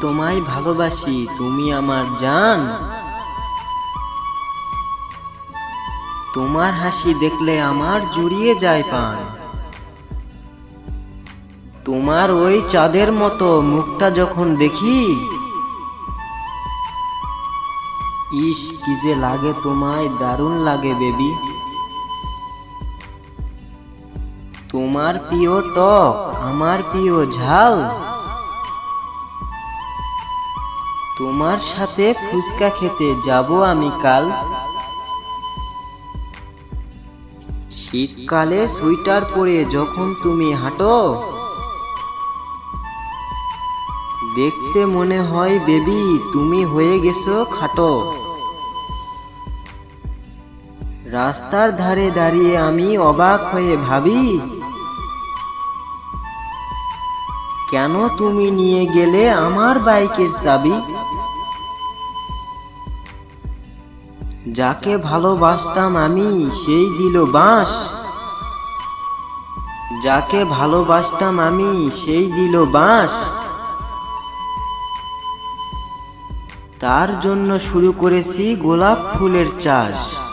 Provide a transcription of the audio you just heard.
তোমায় ভালোবাসি, তুমি আমার জান। তোমার হাসি দেখলে আমার জুড়িয়ে যায় পান। তোমার ওই চাঁদের মতো মুখটা যখন দেখি, ইস, কি যে লাগে তোমায়, দারুণ লাগে বেবি। তোমার প্রিয় টক, আমার প্রিয় ঝাল। তোমার সাথে ফুচকা খেতে যাব আমি কাল। শীতকালে সুইটার পরে যখন তুমি হাঁটো, দেখতে মনে হয় বেবি, তুমি হয়ে গেছো খাটো। রাস্তার ধারে দাঁড়িয়ে আমি অবাক হয়ে ভাবি, কেন তুমি নিয়ে গেলে আমার বাইকের চাবি? যাকে ভালোবাসতাম আমি, সেই দিল বাঁশ। যাকে ভালোবাসতাম আমি, সেই দিল বাঁশ। তার জন্য শুরু করেছি গোলাপ ফুলের চাষ।